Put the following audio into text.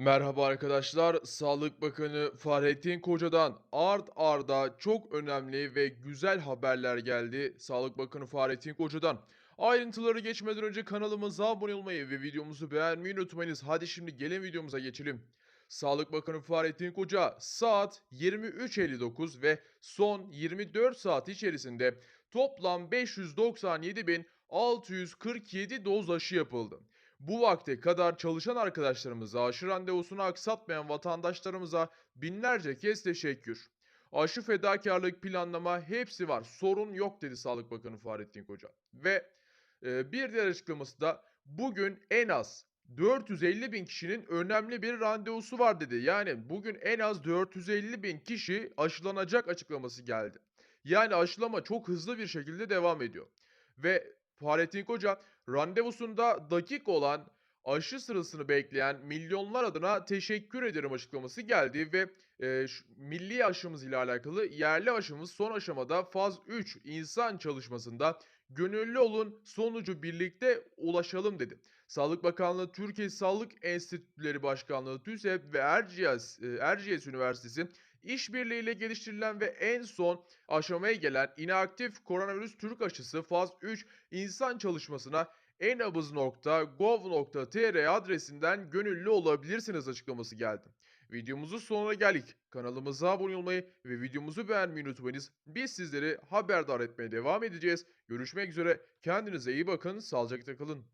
Merhaba arkadaşlar. Sağlık Bakanı Fahrettin Koca'dan ard arda çok önemli ve güzel haberler geldi. Sağlık Bakanı Fahrettin Koca'dan. Ayrıntıları geçmeden önce kanalımıza abone olmayı ve videomuzu beğenmeyi unutmayınız. Hadi şimdi gelin videomuza geçelim. Sağlık Bakanı Fahrettin Koca saat 23.59 ve son 24 saat içerisinde toplam 597.647 doz aşı yapıldı. Bu vakte kadar çalışan arkadaşlarımıza, aşı randevusunu aksatmayan vatandaşlarımıza binlerce kez teşekkür. Aşı fedakarlık planlama hepsi var. Sorun yok dedi Sağlık Bakanı Fahrettin Koca. Ve e, bir diğer açıklaması da bugün en az 450 bin kişinin önemli bir randevusu var dedi. Yani bugün en az 450 bin kişi aşılanacak açıklaması geldi. Yani aşılama çok hızlı bir şekilde devam ediyor. Ve Fahrettin Koca randevusunda dakik olan aşı sırasını bekleyen milyonlar adına teşekkür ederim açıklaması geldi ve e, şu- milli aşımız ile alakalı yerli aşımız son aşamada faz 3 insan çalışmasında gönüllü olun sonucu birlikte ulaşalım dedi. Sağlık Bakanlığı Türkiye Sağlık Enstitüleri Başkanlığı TÜSEP ve Erciyes, e, Erciyes Üniversitesi işbirliğiyle geliştirilen ve en son aşamaya gelen inaktif koronavirüs Türk aşısı faz 3 insan çalışmasına enabız.gov.tr adresinden gönüllü olabilirsiniz açıklaması geldi. Videomuzun sonuna geldik. Kanalımıza abone olmayı ve videomuzu beğenmeyi unutmayınız. Biz sizleri haberdar etmeye devam edeceğiz. Görüşmek üzere. Kendinize iyi bakın. Sağlıcakla kalın.